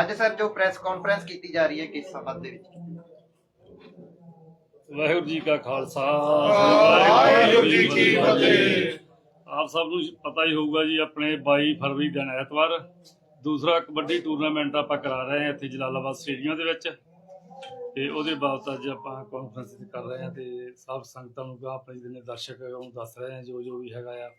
ਅੱਜ ਸਰ ਜੋ press conference ਕੀਤੀ ਜਾ ਰਹੀ ਹੈ ਕਿਸ ਸੰਬੰਧ ਦੇ ਵਿੱਚ? ਵਾਹਿਗੁਰੂ ਜੀ ਕਾ ਖਾਲਸਾ। ਵਾਹਿਗੁਰੂ ਜੀ ਕੀ ਫਤਿਹ। ਆਪ ਸਭ ਨੂੰ ਪਤਾ ਹੀ ਹੋਊਗਾ ਜੀ ਆਪਣੇ 22 ਫਰਵਰੀ ਦਿਨ ਐਤਵਾਰ ਦੂਸਰਾ ਕਬੱਡੀ ਟੂਰਨਾਮੈਂਟ ਆਪਾਂ ਕਰਾ ਰਹੇ ਹਾਂ ਇੱਥੇ ਜਲਾਲਾਬਾਦ ਸਟੇਡੀਅਮ ਦੇ ਵਿੱਚ। ਤੇ ਉਹਦੇ ਬਾਬਤ ਅੱਜ ਆਪਾਂ ਕਾਨਫਰੰਸ ਕਰ ਰਹੇ ਹਾਂ ਤੇ ਸਭ ਸੰਗਤਾਂ ਨੂੰ ਆਪਣੇ ਜਿਹਨੇ ਦਰਸ਼ਕ ਉਹਨੂੰ ਦੱਸ ਰਹੇ ਹਾਂ ਜੋ ਜੋ ਵੀ ਹੈਗਾ ਆ।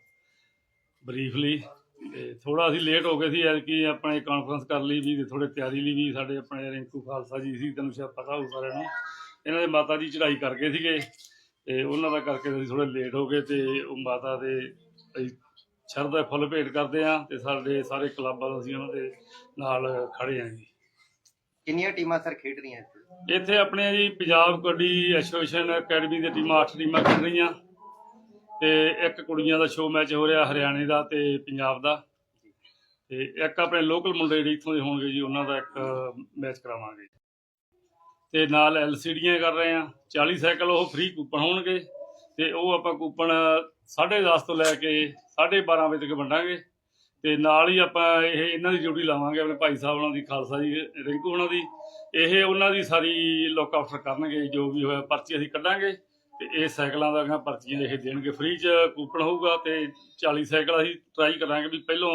ਬਰੀਫਲੀ ਤੇ ਥੋੜਾ ਅਸੀਂ ਲੇਟ ਹੋ ਗਏ ਸੀ ਐ ਕਿ ਆਪਣੇ ਕਾਨਫਰੰਸ ਕਰ ਲਈ ਵੀ ਥੋੜੇ ਤਿਆਰੀ ਲਈ ਵੀ ਸਾਡੇ ਆਪਣੇ ਰਿੰਕੂ ਖਾਲਸਾ ਜੀ ਸੀ ਤੁਹਾਨੂੰ ਸ਼ਾਇਦ ਪਤਾ ਹੋਊ ਸਾਰਿਆਂ ਨੂੰ। ਇਹਨਾਂ ਦੇ ਮਾਤਾ ਜੀ ਚੜ੍ਹਾਈ ਕਰ ਗਏ ਸੀਗੇ ਤੇ ਉਹਨਾਂ ਦਾ ਕਰਕੇ ਅਸੀਂ ਥੋੜੇ ਲੇਟ ਹੋ ਗਏ ਤੇ ਉਹ ਮਾਤਾ ਦੇ ਅਸੀਂ ਸ਼ਰਧਾ ਫੁੱਲ ਭੇਟ ਕਰਦੇ ਆ ਤੇ ਸਾਡੇ ਸਾਰੇ ਕਲੱਬਾਂ ਦਾ ਅਸੀਂ ਉਹਨਾਂ ਦੇ ਨਾਲ ਖੜੇ ਆ ਜੀ। ਕਿੰਨੀਆਂ ਟੀਮਾਂ ਸਰ ਖੇਡ ਰਹੀਆਂ ਇੱਥੇ? ਇੱਥੇ ਆਪਣੇ ਜੀ ਪੰਜਾਬ ਕਬੱਡੀ ਐਸੋਸੀਏਸ਼ਨ ਅਕੈਡਮੀ ਦੇ ਟੀਮਾਂ 8 ਟੀਮਾਂ ਖੇਡ ਰਹੀਆਂ। ਤੇ ਇੱਕ ਕੁੜੀਆਂ ਦਾ ਸ਼ੋਅ ਮੈਚ ਹੋ ਰਿਹਾ ਹਰਿਆਣੇ ਦਾ ਤੇ ਪੰਜਾਬ ਦਾ। ਤੇ ਇੱਕ ਆਪਣੇ ਲੋਕਲ ਮੁੰਡੇ ਜਿਹੜੇ ਇੱਥੋਂ ਦੇ ਹੋਣਗੇ ਜੀ, ਉਹਨਾਂ ਦਾ ਇੱਕ ਮੈਚ ਕਰਾਵਾਂਗੇ। ਤੇ ਨਾਲ ਐਲਸੀਡੀਆਂ ਕਰ ਰਹੇ ਆ। 40 ਸਾਈਕਲ ਉਹ ਫ੍ਰੀ ਕੂਪਨ ਹੋਣਗੇ ਤੇ ਉਹ ਆਪਾਂ ਕੂਪਨ 10:30 ਤੋਂ ਲੈ ਕੇ 12:30 ਵਜੇ ਤੱਕ ਵੰਡਾਂਗੇ। ਤੇ ਨਾਲ ਹੀ ਆਪਾਂ ਇਹ ਇਹਨਾਂ ਦੀ ਡਿਊਟੀ ਲਾਵਾਂਗੇ ਆਪਣੇ ਭਾਈ ਸਾਹਿਬ ਉਹਨਾਂ ਦੀ, ਖਾਲਸਾ ਜੀ, ਰਿੰਕੂ ਉਹਨਾਂ ਦੀ। ਇਹ ਉਹਨਾਂ ਦੀ ਸਾਰੀ ਲੁੱਕ ਆਫਟਰ ਕਰਨਗੇ, ਜੋ ਵੀ ਹੋਇਆ ਪਰਚੀ ਅਸੀਂ ਕੱਢਾਂਗੇ। ਤੇ ਇਹ ਸਾਈਕਲਾਂ ਦਾ ਪਰਚੀਆਂ ਇਹ ਦੇਣਗੇ ਫ੍ਰੀ ਚ ਕੂਪਨ ਹੋਊਗਾ ਤੇ 40 ਸਾਈਕਲ ਅਸੀਂ ਟਰਾਈ ਕਰਾਂਗੇ ਵੀ ਪਹਿਲੋਂ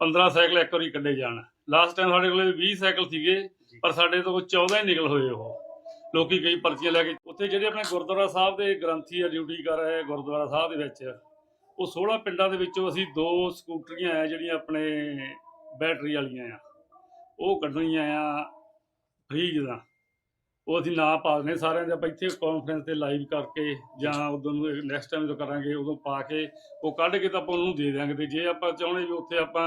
15 ਸਾਈਕਲ ਇੱਕ ਵਾਰੀ ਕੱਢੇ ਜਾਣ। ਲਾਸਟ ਟਾਈਮ ਸਾਡੇ ਕੋਲੇ 20 ਸਾਈਕਲ ਸੀਗੇ ਪਰ ਸਾਡੇ ਤੋਂ 14 ਹੀ ਨਿਕਲ ਹੋਏ ਉਹ। ਲੋਕੀ ਕਈ ਪਰਚੀਆਂ ਲੈ ਕੇ ਉੱਥੇ ਜਿਹੜੇ ਆਪਣੇ ਗੁਰਦੁਆਰਾ ਸਾਹਿਬ ਦੇ ਗ੍ਰੰਥੀ ਆ ਡਿਊਟੀ ਕਰ ਰਹੇ ਗੁਰਦੁਆਰਾ ਸਾਹਿਬ ਦੇ ਵਿੱਚ ਉਹ 16 ਪਿੰਡਾਂ ਦੇ ਵਿੱਚੋਂ ਅਸੀਂ ਦੋ ਸਕੂਟਰੀਆਂ ਆ ਜਿਹੜੀਆਂ ਆਪਣੇ ਬੈਟਰੀ ਵਾਲੀਆਂ ਆ। ਉਹ ਕੱਢਣੀਆਂ ਆ ਫ੍ਰੀ ਦਾ ਉਹ ਅਸੀਂ ਨਾਂ ਪਾ ਦਿੰਦੇ। ਸਾਰਿਆਂ ਦੇ ਆਪਾਂ ਇੱਥੇ ਕਾਨਫਰੰਸ ਤੇ ਲਾਈਵ ਕਰਕੇ ਜਾਂ ਉਦੋਂ ਨੂੰ ਨੈਕਸਟ ਟਾਈਮ ਜਦੋਂ ਕਰਾਂਗੇ ਉਦੋਂ ਪਾ ਕੇ ਉਹ ਕੱਢ ਕੇ ਤਾਂ ਆਪਾਂ ਉਹਨੂੰ ਦੇ ਦਿਆਂਗੇ ਤੇ ਜੇ ਆਪਾਂ ਚਾਹੁੰਦੇ ਵੀ ਉੱਥੇ ਆਪਾਂ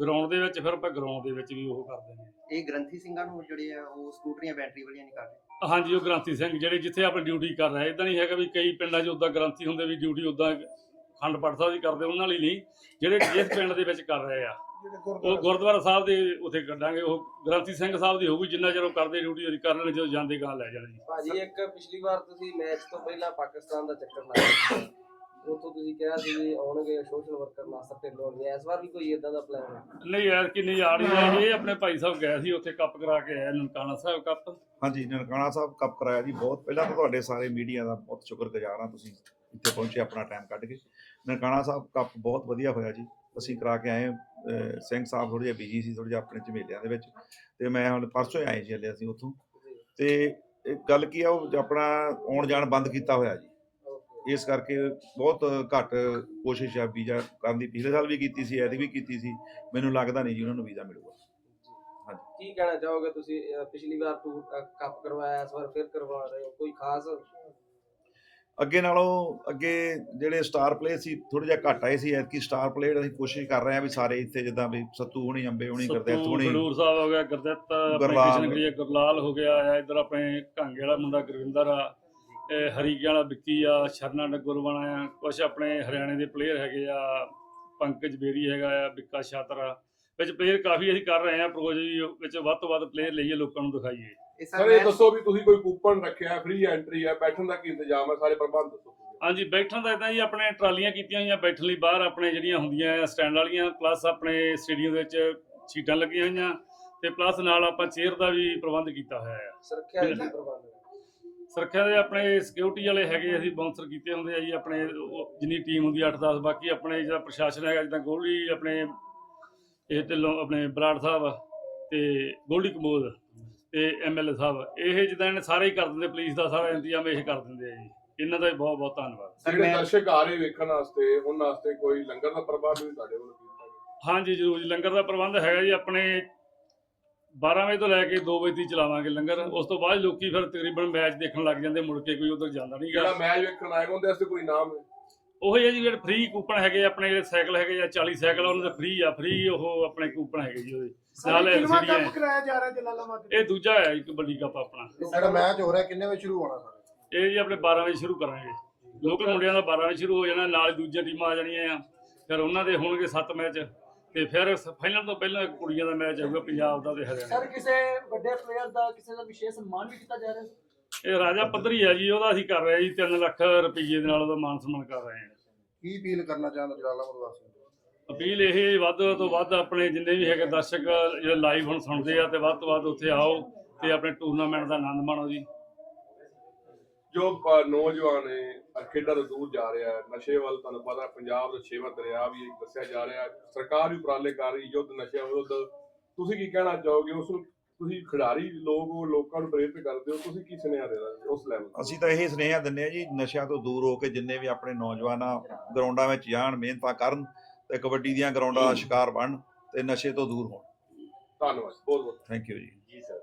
ਗਰਾਊਂਡ ਦੇ ਵਿੱਚ ਫਿਰ ਆਪਾਂ ਗਰਾਊਂਡ ਦੇ ਵਿੱਚ ਵੀ ਉਹ ਕਰ ਦਿੰਦੇ ਇਹ ਗ੍ਰੰਥੀ ਸਿੰਘਾਂ ਨੂੰ ਜਿਹੜੇ ਆ ਉਹ ਸਕੂਟਰੀਆਂ ਬੈਟਰੀ ਵਾਲੀਆਂ ਨਹੀਂ ਕਰਦੇ? ਹਾਂਜੀ ਉਹ ਗ੍ਰਾਂਤੀ ਸਿੰਘ ਜਿਹੜੇ ਜਿੱਥੇ ਆਪਣੀ ਡਿਊਟੀ ਕਰ ਰਹੇ ਇਦਾਂ ਨਹੀਂ ਹੈਗਾ ਵੀ ਕਈ ਪਿੰਡਾਂ 'ਚ ਉਦਾਂ ਗ੍ਰਾਂਤੀ ਹੁੰਦੇ ਵੀ ਡਿਊਟੀ ਉਦਾਂ ਖੰਡ ਪਾਠ ਸਾਹਿਬ ਦੀ ਕਰਦੇ ਉਹਨਾਂ ਲਈ ਨਹੀਂ। ਜਿਹੜੇ ਜਿਸ ਪਿੰਡ ਦੇ ਵਿੱਚ ਕਰ ਰਹੇ ਆ ਉਹ ਗੁਰਦੁਆਰਾ ਸਾਹਿਬ ਦੇ ਉੱਥੇ ਕੱਢਾਂਗੇ ਉਹ ਗ੍ਰਾਂਤੀ ਸਿੰਘ ਸਾਹਿਬ ਦੀ ਹੋਊਗੀ ਜਿੰਨਾ ਚਿਰ ਉਹ ਕਰਦੇ ਡਿਊਟੀ ਉਹਦੀ ਕਰ ਲੈਣ ਜਦੋਂ ਜਾਂਦੇ ਗਾਂ ਲੈ ਜਾਣ ਜੀ। ਭਾਜੀ ਇੱਕ ਪਿਛਲੀ ਵਾਰ ਤੁਸੀਂ ਮੈਚ ਤੋਂ ਪਹਿਲਾਂ ਪਾਕਿਸਤਾਨ ਦਾ ਚੱਕਰ ਲਾਇਆ ਉਥੋਂ ਤੁਸੀਂ ਕਿਹਾ ਸੀ ਵੀ ਆਉਣਗੇ ਸੋਸ਼ਲ ਵਰਕਰ ਨਾਸਰ ਢਿੱਲੋਂ ਆਉਣਗੇ ਇਸ ਵਾਰ ਵੀ ਕੋਈ ਇਦਾਂ ਦਾ ਪਲਾਨ ਹੈ? ਨਹੀਂ ਯਾਰ ਕਿ ਨਹੀਂ ਆ ਰਹੀ ਹੈ ਇਹ ਆਪਣੇ ਭਾਈ ਸਾਹਿਬ ਗਏ ਸੀ ਉੱਥੇ ਕੱਪ ਕਰਾ ਕੇ ਆਏ ਨਨਕਾਣਾ ਸਾਹਿਬ ਕੱਪ ਹਾਂਜੀ ਨਨਕਾਣਾ ਸਾਹਿਬ ਕੱਪ ਕਰਾਇਆ ਜੀ ਬਹੁਤ। ਪਹਿਲਾਂ ਤਾਂ ਤੁਹਾਡੇ ਸਾਰੇ ਮੀਡੀਆ ਦਾ ਬਹੁਤ ਸ਼ੁਕਰਗੁਜ਼ਾਰ ਹਾਂ ਤੁਸੀਂ ਇੱਥੇ ਪਹੁੰਚੇ ਆਪਣਾ ਟਾਈਮ ਕੱਢ ਕੇ। ਨਨਕਾਣਾ ਸਾਹਿਬ ਕੱਪ ਬਹੁਤ ਵਧੀਆ ਹੋਇਆ ਜੀ। ਅਸੀਂ ਕਰਾ ਕੇ ਆਏ ਸਿੰਘ ਸਾਹਿਬ ਥੋੜੇ ਜਿਹਾ ਬਿਜ਼ੀ ਸੀ ਥੋੜੇ ਜਿਹਾ ਆਪਣੇ ਝਮੇਲਿਆਂ ਦੇ ਵਿੱਚ ਤੇ ਮੈਂ ਹੁਣ ਪਰਸੋਂ ਆਏ ਜੀ ਹਲੇ ਅਸੀਂ ਉੱਥੋਂ। ਤੇ ਗੱਲ ਕੀ ਆ ਉਹ ਆਪਣਾ ਆਉਣ ਜਾਣ ਬੰਦ ਕੀਤਾ ਹੋਇਆ ਜੀ। ਇਸ ਕਰਕੇ ਬਹੁਤ ਘੱਟ ਕੋਸ਼ਿਸ਼ ਆ ਵੀਜ਼ਾ ਕਰਨ ਦੀ। ਪਿਛਲੇ ਸਾਲ ਵੀ ਕੀਤੀ ਸੀ ਐਤਕੀ ਵੀ ਕੀਤੀ ਸੀ। ਮੈਨੂੰ ਲੱਗਦਾ ਨਹੀਂ ਜੀ ਉਹਨਾਂ ਨੂੰ ਵੀਜ਼ਾ ਮਿਲੂਗਾ। ਕੀ ਕਹਿਣਾ ਚਾਹੋਗੇ ਤੁਸੀਂ? ਪਿਛਲੀ ਵਾਰ ਟੂਰ ਕੱਪ ਕਰਵਾਇਆ ਇਸ ਵਾਰ ਫਿਰ ਕਰਵਾ ਰਹੇ ਹੋ? ਕੋਈ ਖਾਸ ਅੱਗੇ ਨਾਲੋਂ ਅੱਗੇ ਜਿਹੜੇ ਸਟਾਰ ਪਲੇਅਰ ਸੀ ਥੋੜੇ ਜਿਹਾ ਘੱਟ ਆਏ ਸੀ ਐਤਕੀ ਸਟਾਰ ਪਲੇਅਰ ਅਸੀਂ ਕੋਸ਼ਿਸ਼ ਕਰ ਰਹੇ ਹਾਂ ਵੀ ਸਾਰੇ ਇੱਥੇ ਜਿੱਦਾਂ ਵੀ ਸੱਤੂ ਹੁਣੀ ਅੰਬੇ ਹੁਣੀ ਕਰਦੇ ਸੱਤੂ, ਹੁਣੀ ਖਡੂਰ ਸਾਹਿਬ ਹੋ ਗਿਆ ਗੁਰਦਿੱਤ ਆਪਣੇ ਗੁਰਲਾਲ। ਹੋ ਗਿਆ ਆ ਇਧਰ ਆਪਣੇ ਘਾਂਗੇ ਵਾਲਾ ਮੁੰਡਾ ਗੁਰਵਿੰਦਰ ਆ ਹਰੀਕੇ ਵਾਲਾ ਵਿੱਕੀ ਆ ਸ਼ਰਨਾ ਨਗੁਰਵਾਣਾ ਆ ਕੁਝ ਆਪਣੇ ਹਰਿਆਣੇ ਦੇ ਪਲੇਅਰ ਹੈਗੇ ਆ ਪੰਕਜ ਬੇਰੀ ਹੈਗਾ ਆ ਵਿੱਕਾ ਛਾਤਰ ਆ ਵਿੱਚ ਪਲੇਅਰ ਕਾਫੀ ਅਸੀਂ ਕਰ ਰਹੇ ਆ ਪ੍ਰੋਜ ਵਿੱਚ ਵੱਧ ਤੋਂ ਵੱਧ ਪਲੇਅਰ ਲਈਏ ਲੋਕਾਂ ਨੂੰ ਦਿਖਾਈਏ। ਇਹ ਸਰ ਇਹ ਦੱਸੋ ਵੀ ਤੁਸੀਂ ਕੋਈ ਕੂਪਨ ਰੱਖਿਆ ਫ੍ਰੀ ਐਂਟਰੀ ਹੈ ਬੈਠਣ ਦਾ ਕੀ ਇੰਤਜ਼ਾਮ ਹੈ ਸਾਰੇ ਪ੍ਰਬੰਧ ਦੱਸੋ ਹਾਂਜੀ ਬੈਠਣ ਦਾ ਇਦਾਂ ਜੀ ਆਪਣੇ ਟਰਾਲੀਆਂ ਕੀਤੀਆਂ ਹੋਈਆਂ ਬੈਠਣ ਲਈ ਬਾਹਰ ਆਪਣੇ ਜਿਹੜੀਆਂ ਹੁੰਦੀਆਂ ਆ ਸਟੈਂਡ ਵਾਲੀਆਂ ਪਲੱਸ ਆਪਣੇ ਸਟੇਡੀਅਮ ਦੇ ਵਿੱਚ ਸੀਟਾਂ ਲੱਗੀਆਂ ਹੋਈਆਂ ਤੇ ਪਲੱਸ ਨਾਲ ਆਪਾਂ ਚੇਅਰ ਦਾ ਵੀ ਪ੍ਰਬੰਧ ਕੀਤਾ ਹੋਇਆ ਆ। ਸੁਰੱਖਿਆ ਦੇ ਪ੍ਰਬੰਧ ਹੈ ਸੁਰੱਖਿਆ ਦੇ ਆਪਣੇ ਸਿਕਿਉਰਿਟੀ ਵਾਲੇ ਹੈਗੇ ਅਸੀਂ ਬਾਉਂਸਰ ਕੀਤੇ ਹੁੰਦੇ ਆ ਜੀ ਆਪਣੇ ਜਿੰਨੀ ਟੀਮ ਹੁੰਦੀ 8-10 ਬਾਕੀ ਆਪਣੇ ਜਿਹੜਾ ਪ੍ਰਸ਼ਾਸਨ ਹੈਗਾ ਜਿੱਦਾਂ ਗੋਲਡੀ ਆਪਣੇ ਇਹ ਢਿੱਲੋਂ ਆਪਣੇ ਬਰਾੜ ਸਾਹਿਬ ਤੇ ਗੋਲਡੀ ਕਮੋਦ ਤੇ ਐਮਐਲਏ ਸਾਹਿਬ ਇਹ ਜਿੱਦਾਂ ਇਹਨੇ ਸਾਰੇ ਹੀ ਕਰ ਦਿੰਦੇ ਪੁਲਿਸ ਦਾ ਸਾਰਾ ਇੰਤਜ਼ਾਮ ਇਹ ਕਰ ਦਿੰਦੇ ਆ ਜੀ। ਇਹਨਾਂ ਦਾ ਵੀ ਬਹੁਤ ਬਹੁਤ ਧੰਨਵਾਦ। ਜਿਹੜੇ ਦਰਸ਼ਕ ਆ ਰਹੇ ਵੇਖਣ ਵਾਸਤੇ ਉਹਨਾਂ ਵਾਸਤੇ ਕੋਈ ਲੰਗਰ ਦਾ ਪ੍ਰਬੰਧ ਵੀ ਤੁਹਾਡੇ ਵੱਲੋਂ ਕੀਤਾ ਗਿਆ। ਹਾਂਜੀ ਜ਼ਰੂਰ ਜੀ ਲੰਗਰ ਦਾ ਪ੍ਰਬੰਧ ਹੈਗਾ ਜੀ। ਆਪਣੇ 12 ਵਜੇ ਤੋਂ ਲੈ ਕੇ 2 ਵਜੇ ਤੱਕ ਚਲਾਵਾਂਗੇ ਲੰਗਰ। ਉਸ ਤੋਂ ਬਾਅਦ ਲੋਕੀ ਫਿਰ ਤਕਰੀਬਨ ਮੈਚ ਦੇਖਣ ਲੱਗ ਜਾਂਦੇ ਮੁੜ ਕੇ ਕੋਈ ਉਧਰ ਜਾਂਦਾ ਨਹੀਂ ਜਿਹੜਾ ਮੈਚ ਵੇਖਣ ਆਏਗਾ ਉਹਦੇ ਵਾਸਤੇ ਕੋਈ ਨਾਮ ਹੈ? ਉਹੀ ਹੈ ਜੀ ਜਿਹੜੇ ਫ੍ਰੀ ਕੂਪਨ ਹੈਗੇ ਆ, ਆਪਣੇ ਜਿਹੜੇ ਸਾਈਕਲ ਹੈਗੇ ਜਾਂ 40 ਸਾਈਕਲ ਆ, ਉਹਨਾਂ ਦੇ ਫ੍ਰੀ ਆ ਫ੍ਰੀ ਉਹ ਆਪਣੇ ਕੂਪਨ ਹੈਗੇ ਜੀ ਉਹਦੇ। ਨਾਲ ਕੱਪ ਹੈ ਕਰਾਇਆ ਜਾ ਰਿਹਾ ਜਲਾਲਾਬਾਦ ਇਹ ਦੂਜਾ ਹੈ ਇੱਕ ਵੱਡੀ ਕੱਪ ਆਪਣਾ। ਜਿਹੜਾ ਮੈਚ ਹੋ ਰਿਹਾ ਕਿੰਨੇ ਵਜੇ ਸ਼ੁਰੂ ਹੋਣਾ ਸਰ ਇਹ ਜੀ ਆਪਣੇ 12 ਵਜੇ ਸ਼ੁਰੂ ਕਰਾਂਗੇ। ਲੋਕਲ ਮੁੰਡਿਆਂ ਦਾ 12 ਵਜੇ ਸ਼ੁਰੂ ਹੋ ਜਾਣਾ ਨਾਲ ਹੀ ਦੂਜੀਆਂ ਟੀਮਾਂ ਆ ਜਾਣੀਆਂ ਆ। ਫਿਰ ਉਹਨਾਂ ਦੇ ਹੋਣਗੇ 7 ਮੈਚ। ਤੇ ਫਿਰ ਫਾਈਨਲ ਤੋਂ ਪਹਿਲਾਂ ਕੁੜੀਆਂ ਦਾ ਮੈਚ ਆਊਗਾ ਪੰਜਾਬ ਦਾ ਤੇ ਹਰਿਆਣਾ ਸਰ ਕਿਸੇ ਵੱਡੇ ਪਲੇਅਰ ਦਾ ਕਿਸੇ ਦਾ ਵਿਸ਼ੇਸ਼ ਸਨਮਾਨ ਵੀ ਕੀਤਾ ਜਾ ਰਿਹਾ? ਇਹ ਰਾਜਾ ਪੱਧਰੀ ਹੈ ਜੀ ਉਹਦਾ ਅਸੀਂ ਕਰ ਰਹੇ ਜੀ 3 ਲੱਖ ਰੁਪਏ ਦੇ ਨਾਲ ਉਹਦਾ ਮਾਨ ਸਨਮਾਨ ਕਰ ਰਹੇ ਹਾਂ ਕੀ ਅਪੀਲ ਕਰਨਾ ਚਾਹੁੰਦਾ ਜਲਾਲਾਬਾਦ ਵਾਸੀਆਂ ਨੂੰ ਅਪੀਲ ਇਹ ਵੱਧ ਤੋਂ ਵੱਧ ਆਪਣੇ ਜਿੰਨੇ ਵੀ ਹੈਗੇ ਦਰਸ਼ਕ ਜਿਹੜੇ ਲਾਈਵ ਹੁਣ ਸੁਣਦੇ ਆ ਤੇ ਵੱਧ ਤੋਂ ਵੱਧ ਉੱਥੇ ਆਓ ਤੇ ਆਪਣੇ ਟੂਰਨਾਮੈਂਟ ਦਾ ਆਨੰਦ ਮਾਣੋ ਜੀ। ਜੋ ਪ- ਨੌਜਵਾਨ ਹੈ ਖੇਡਾਂ ਤੋਂ ਦੂਰ ਜਾ ਰਿਹਾ ਹੈ ਨਸ਼ੇ ਵੱਲ ਤੁਹਾਨੂੰ ਪਤਾ ਪੰਜਾਬ ਦਾ ਛੇਵਾਂ ਦਰਿਆ ਵੀ ਇੱਕ ਦੱਸਿਆ ਜਾ ਰਿਹਾ ਹੈ ਸਰਕਾਰ ਵੀ ਉਪਰਾਲੇ ਕਰ ਰਹੀ ਯੁੱਧ ਨਸ਼ਿਆਂ ਵਿਰੁੱਧ। ਤੁਸੀਂ ਕੀ ਕਹਿਣਾ ਚਾਹੋਗੇ? ਉਸ ਨੂੰ ਤੁਸੀਂ ਖਿਡਾਰੀ ਲੋਕ ਉਹ ਲੋਕਾਂ ਨੂੰ ਪ੍ਰੇਰਿਤ ਕਰਦੇ ਹੋ ਤੁਸੀਂ ਕੀ ਸੁਨੇਹਾ ਦੇਣਾ ਉਸ ਲੈਵਲ ਅਸੀਂ ਤਾਂ ਇਹ ਸੁਨੇਹਾ ਦਿੰਦੇ ਆ ਜੀ ਨਸ਼ਿਆਂ ਤੋਂ ਦੂਰ ਹੋ ਕੇ ਜਿੰਨੇ ਵੀ ਆਪਣੇ ਨੌਜਵਾਨ ਗਰਾਊਂਡਾਂ ਵਿੱਚ ਜਾਣ ਮਿਹਨਤਾਂ ਕਰਨ ਤੇ ਕਬੱਡੀ ਦੀਆਂ ਗਰਾਊਂਡਾਂ ਦਾ ਸ਼ਿਕਾਰ ਬਣਨ ਤੇ ਨਸ਼ੇ ਤੋਂ ਦੂਰ ਹੋਣ। ਧੰਨਵਾਦ ਬਹੁਤ ਬਹੁਤ ਥੈਂਕ ਯੂ ਜੀ। ਜੀ ਸਰ।